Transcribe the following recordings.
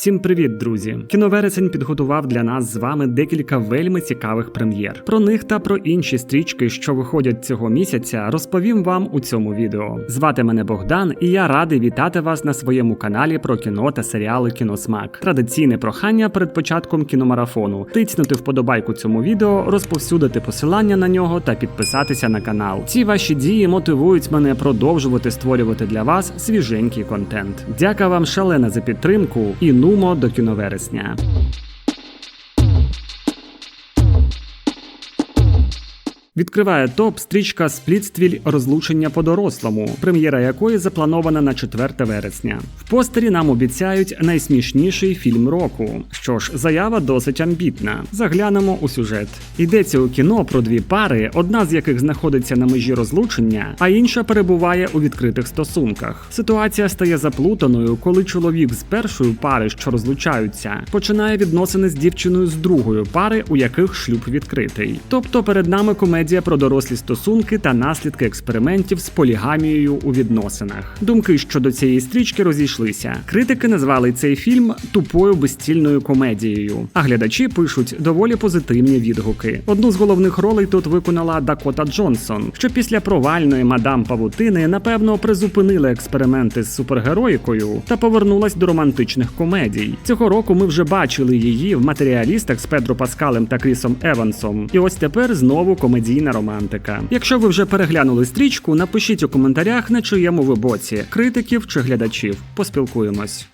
Всім привіт, друзі! Кіновересень підготував для нас з вами декілька вельми цікавих прем'єр. Про них та про інші стрічки, що виходять цього місяця, розповім вам у цьому відео. Звати мене Богдан, і я радий вітати вас на своєму каналі про кіно та серіали Кіносмак. Традиційне прохання перед початком кіномарафону: тицнути вподобайку цьому відео, розповсюдити посилання на нього та підписатися на канал. Ці ваші дії мотивують мене продовжувати створювати для вас свіженький контент. Дяка вам шалена за підтримку і нумо до кіновересня. Відкриває топ стрічка Сплітствіль розлучення по-дорослому, прем'єра якої запланована на 4 вересня. В постері нам обіцяють найсмішніший фільм року. Що ж, заява досить амбітна. Заглянемо у сюжет. Йдеться у кіно про дві пари, одна з яких знаходиться на межі розлучення, а інша перебуває у відкритих стосунках. Ситуація стає заплутаною, коли чоловік з першої пари, що розлучаються, починає відносини з дівчиною з другої пари, у яких шлюб відкритий. Тобто перед нами комедія про дорослі стосунки та наслідки експериментів з полігамією у відносинах. Думки щодо цієї стрічки розійшлися. Критики назвали цей фільм тупою безцільною комедією, а глядачі пишуть доволі позитивні відгуки. Одну з головних ролей тут виконала Дакота Джонсон, що після провальної мадам Павутини напевно призупинила експерименти з супергероїкою та повернулась до романтичних комедій. Цього року ми вже бачили її в матеріалістах з Педро Паскалем та Крісом Евансом. І ось тепер знову комедійна романтика. Якщо ви вже переглянули стрічку, напишіть у коментарях, на чиєму ви боці критиків чи глядачів. Поспілкуємось.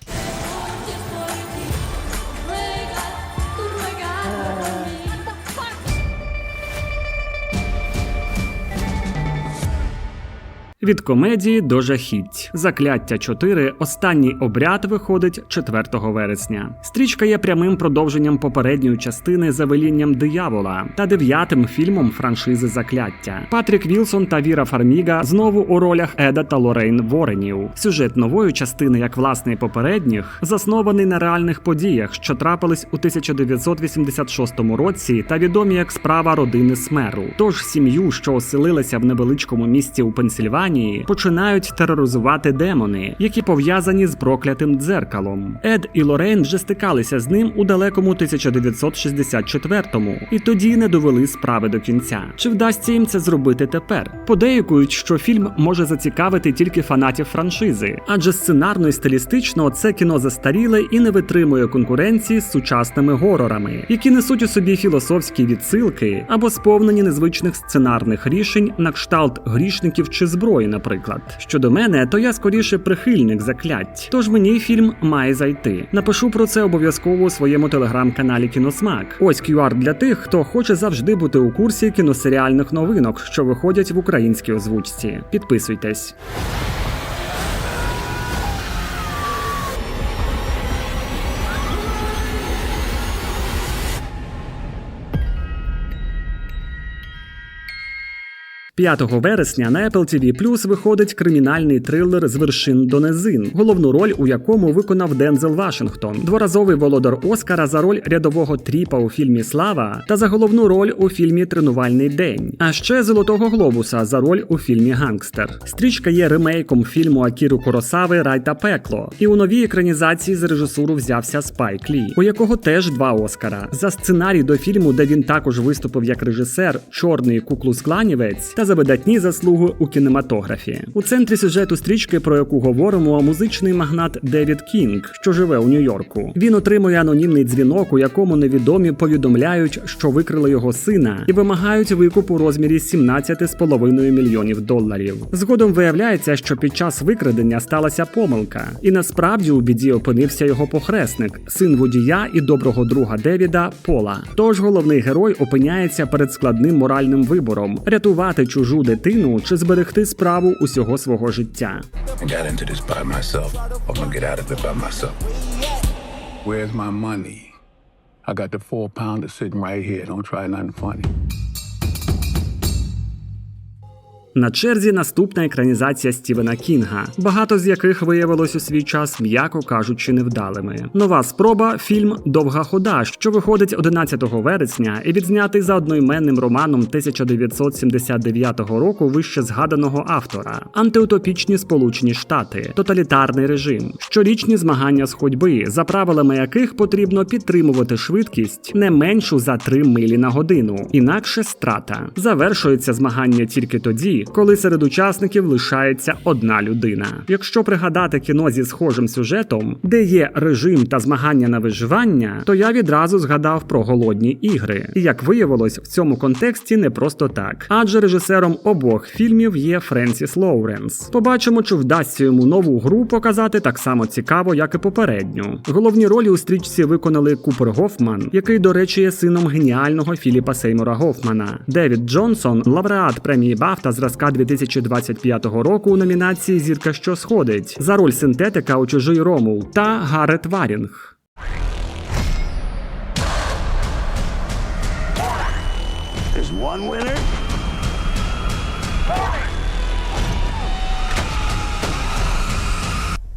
Від комедії до жахіть. Закляття 4. Останній обряд виходить 4 вересня. Стрічка є прямим продовженням попередньої частини за велінням диявола та дев'ятим фільмом франшизи Закляття. Патрік Вілсон та Віра Фарміга знову у ролях Еда та Лорейн Воренів. Сюжет нової частини, як власне і попередніх, заснований на реальних подіях, що трапились у 1986 році, та відомі як справа родини Смеру. Тож сім'ю, що оселилася в невеличкому місті у Пенсільванії, починають тероризувати демони, які пов'язані з проклятим дзеркалом. Ед і Лорейн вже стикалися з ним у далекому 1964-му, і тоді не довели справи до кінця. Чи вдасться їм це зробити тепер? Подеякують, що фільм може зацікавити тільки фанатів франшизи, адже сценарно і стилістично це кіно застаріле і не витримує конкуренції з сучасними горорами, які несуть у собі філософські відсилки або сповнені незвичних сценарних рішень на кшталт грішників чи зброї, наприклад. Щодо мене, то я скоріше прихильник заклять, тож мені фільм має зайти. Напишу про це обов'язково у своєму телеграм-каналі Кіносмак. Ось QR для тих, хто хоче завжди бути у курсі кіносеріальних новинок, що виходять в українській озвучці. Підписуйтесь. «5 вересня на Apple TV Plus виходить кримінальний трилер з вершин до низин, головну роль у якому виконав Дензел Вашингтон, дворазовий володар Оскара за роль рядового тріпа у фільмі Слава та за головну роль у фільмі Тренувальний день, а ще Золотого Глобуса за роль у фільмі Гангстер. Стрічка є ремейком фільму Акіру Куросави Рай та пекло. І у новій екранізації з режисуру взявся Спайк Лі, у якого теж два Оскара за сценарій до фільму, де він також виступив як режисер Чорний куклус-кланівець та за видатні заслуги у кінематографі. У центрі сюжету стрічки, про яку говоримо, музичний магнат Девід Кінг, що живе у Нью-Йорку. Він отримує анонімний дзвінок, у якому невідомі повідомляють, що викрили його сина, і вимагають викуп у розмірі 17,5 мільйонів доларів. Згодом виявляється, що під час викрадення сталася помилка, і насправді у біді опинився його похресник, син водія і доброго друга Девіда Пола. Тож головний герой опиняється перед складним моральним вибором рятувати чужу дитину чи зберегти справу усього свого життя. Where's my money? I got the four pounder sitting right here. Don't try nothing funny. На черзі наступна екранізація Стівена Кінга, багато з яких виявилось у свій час, м'яко кажучи, невдалими. Нова спроба фільм Довга хода, що виходить 11 вересня і відзнятий за одноіменним романом 1979 року вище згаданого автора. Антиутопічні Сполучені Штати, тоталітарний режим, щорічні змагання з ходьби, за правилами яких потрібно підтримувати швидкість не меншу за 3 милі на годину, інакше страта. Завершується змагання тільки тоді, коли серед учасників лишається одна людина. Якщо пригадати кіно зі схожим сюжетом, де є режим та змагання на виживання, то я відразу згадав про голодні ігри. І як виявилось, в цьому контексті не просто так, адже режисером обох фільмів є Френсіс Лоуренс. Побачимо, чи вдасться йому нову гру показати так само цікаво, як і попередню. Головні ролі у стрічці виконали Купер Гофман, який, до речі, є сином геніального Філіпа Сеймура Гофмана. Девід Джонсон, лауреат премії Бафта зразка 2025 року у номінації Зірка, що сходить за роль синтетика у чужий Ромул та Гарет Варінг.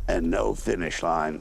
And no finish line.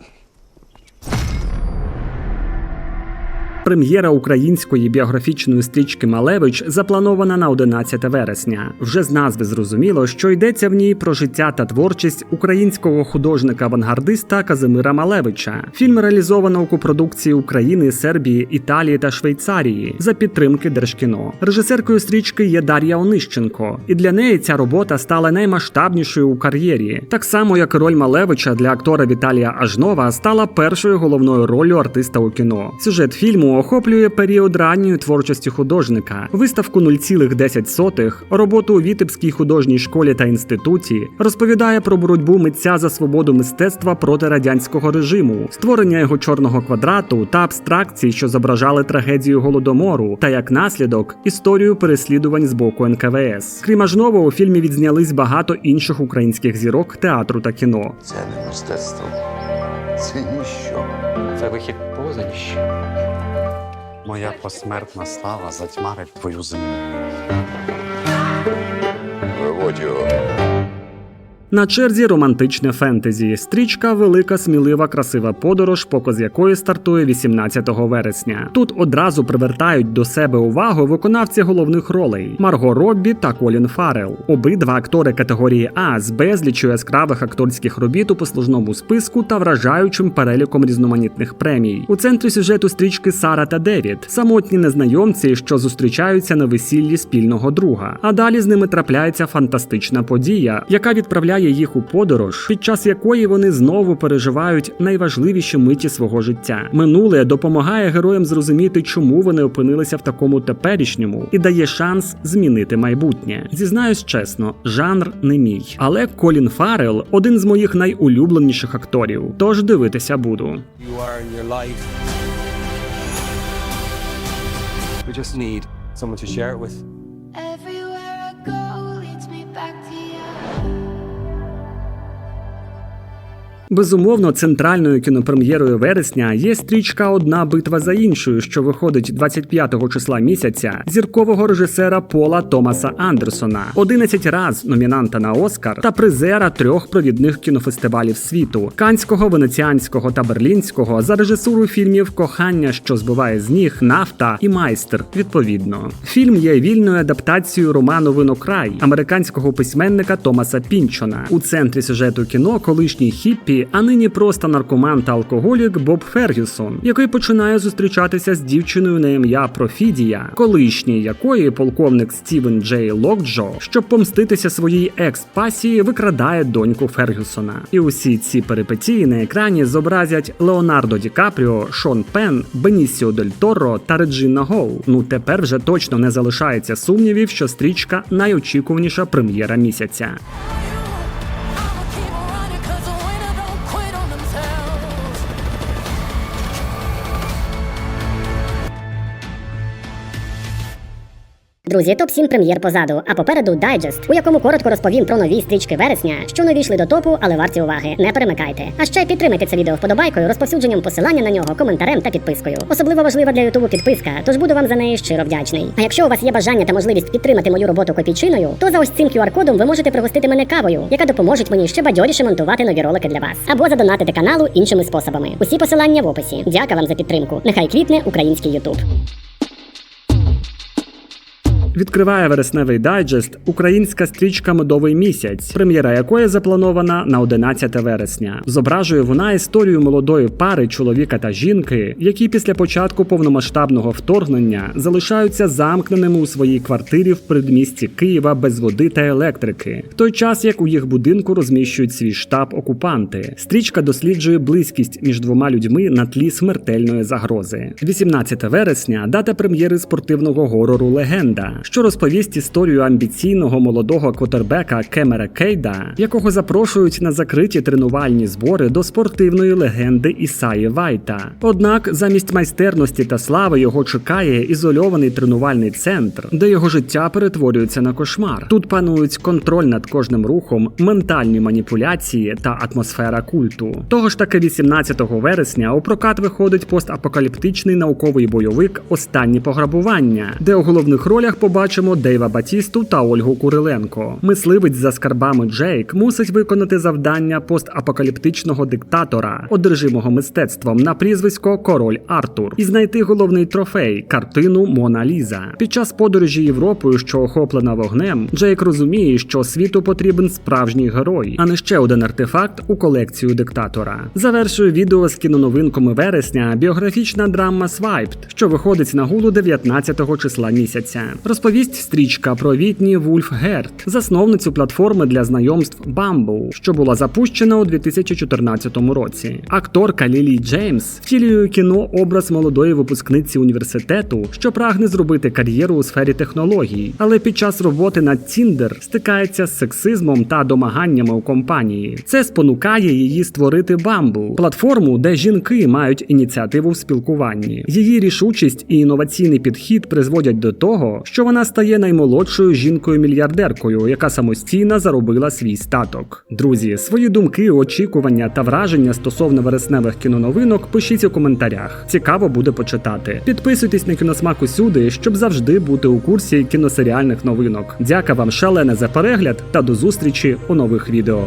Прем'єра української біографічної стрічки Малевич запланована на 11 вересня. Вже з назви зрозуміло, що йдеться в ній про життя та творчість українського художника-авангардиста Казимира Малевича. Фільм реалізовано у копродукції України, Сербії, Італії та Швейцарії за підтримки Держкіно. Режисеркою стрічки є Дар'я Онищенко, і для неї ця робота стала наймасштабнішою у кар'єрі, так само як роль Малевича для актора Віталія Ажнова стала першою головною роллю артиста у кіно. Сюжет фільму охоплює період ранньої творчості художника, виставку 0,10, роботу у Вітебській художній школі та інституті, розповідає про боротьбу митця за свободу мистецтва проти радянського режиму, створення його чорного квадрату та абстракцій, що зображали трагедію голодомору, та як наслідок історію переслідувань з боку НКВС. Крім Ажнова, у фільмі відзнялись багато інших українських зірок театру та кіно. Це не мистецтво. Це ніщо. Це вихід поза ніщо. Моя посмертна слава затьмарить твою землю. Виводь його. На черзі романтичне фентезі. Стрічка велика, смілива, красива подорож, показ якої стартує 18 вересня. Тут одразу привертають до себе увагу виконавці головних ролей Марго Роббі та Колін Фаррелл. Обидва актори категорії А з безлічю яскравих акторських робіт у послужному списку та вражаючим переліком різноманітних премій. У центрі сюжету стрічки Сара та Девід, самотні незнайомці, що зустрічаються на весіллі спільного друга. А далі з ними трапляється фантастична подія, яка відправляє їх у подорож, під час якої вони знову переживають найважливіші миті свого життя. Минуле допомагає героям зрозуміти, чому вони опинилися в такому теперішньому, і дає шанс змінити майбутнє. Зізнаюсь чесно, жанр не мій. Але Колін Фаррелл – один з моїх найулюбленіших акторів. Тож дивитися буду. You are in your life. We just need someone to share it with. Безумовно, центральною кінопрем'єрою вересня є стрічка Одна битва за іншою, що виходить 25-го числа місяця зіркового режисера Пола Томаса Андерсона, 11 раз номінанта на Оскар та призера трьох провідних кінофестивалів світу Канського, Венеціанського та Берлінського за режисуру фільмів Кохання, що збиває з ніг, нафта і майстер. Відповідно, фільм є вільною адаптацією роману Винокрай американського письменника Томаса Пінчона. У центрі сюжету кіно колишній хіппі, а нині просто наркоман та алкоголік Боб Фергюсон, який починає зустрічатися з дівчиною на ім'я Профідія, колишній якої полковник Стівен Джей Локджо, щоб помститися своїй екс-пасії, викрадає доньку Фергюсона. І усі ці перипетії на екрані зобразять Леонардо Ді Капріо, Шон Пен, Бенісіо Дель Торо та Реджіна Гоу. Ну тепер вже точно не залишається сумнівів, що стрічка найочікуваніша прем'єра місяця. Друзі, топ 7 прем'єр позаду, а попереду дайджест, у якому коротко розповім про нові стрічки вересня, що не війшли до топу, але варті уваги. Не перемикайте. А ще підтримайте це відео вподобайкою, розповсюдженням посилання на нього, коментарем та підпискою. Особливо важлива для Ютубу підписка, тож буду вам за неї щиро вдячний. А якщо у вас є бажання та можливість підтримати мою роботу копійчиною, то за ось цим QR-кодом ви можете пригостити мене кавою, яка допоможе мені ще бадьоріше монтувати нові ролики для вас, або задонатити каналу іншими способами. Усі посилання в описі. Дяка вам за підтримку. Нехай квітне український Ютуб. Відкриває вересневий дайджест українська стрічка Медовий місяць, прем'єра якої запланована на 11 вересня. Зображує вона історію молодої пари чоловіка та жінки, які після початку повномасштабного вторгнення залишаються замкненими у своїй квартирі в передмісті Києва без води та електрики, в той час як у їх будинку розміщують свій штаб окупанти. Стрічка досліджує близькість між двома людьми на тлі смертельної загрози. 18 вересня дата прем'єри спортивного горору Легенда, що розповість історію амбіційного молодого квотербека Кемера Кейда, якого запрошують на закриті тренувальні збори до спортивної легенди Ісаї Вайта. Однак замість майстерності та слави його чекає ізольований тренувальний центр, де його життя перетворюється на кошмар. Тут панують контроль над кожним рухом, ментальні маніпуляції та атмосфера культу. Того ж таки 18 вересня у прокат виходить постапокаліптичний науковий бойовик Останні пограбування, де у головних ролях побачимо Дейва Батісту та Ольгу Куриленко. Мисливець за скарбами Джейк мусить виконати завдання постапокаліптичного диктатора, одержимого мистецтвом на прізвисько Король Артур, і знайти головний трофей картину Мона Ліза. Під час подорожі Європою, що охоплена вогнем, Джейк розуміє, що світу потрібен справжній герой, а не ще один артефакт у колекцію диктатора. Завершує відео з кіноновинками вересня біографічна драма Свайпт, що виходить на гулу 19 числа місяця. Розповість стрічка про Вітні Вульф Герт, засновницю платформи для знайомств Bumble, що була запущена у 2014 році. Акторка Лілі Джеймс втілює кіно образ молодої випускниці університету, що прагне зробити кар'єру у сфері технологій, але під час роботи над Tinder стикається з сексизмом та домаганнями у компанії. Це спонукає її створити Bumble – платформу, де жінки мають ініціативу в спілкуванні. Її рішучість і інноваційний підхід призводять до того, що вона стає наймолодшою жінкою-мільярдеркою, яка самостійно заробила свій статок. Друзі, свої думки, очікування та враження стосовно вересневих кіноновинок пишіть у коментарях. Цікаво буде почитати. Підписуйтесь на кіносмак усюди, щоб завжди бути у курсі кіносеріальних новинок. Дяка вам шалене за перегляд та до зустрічі у нових відео.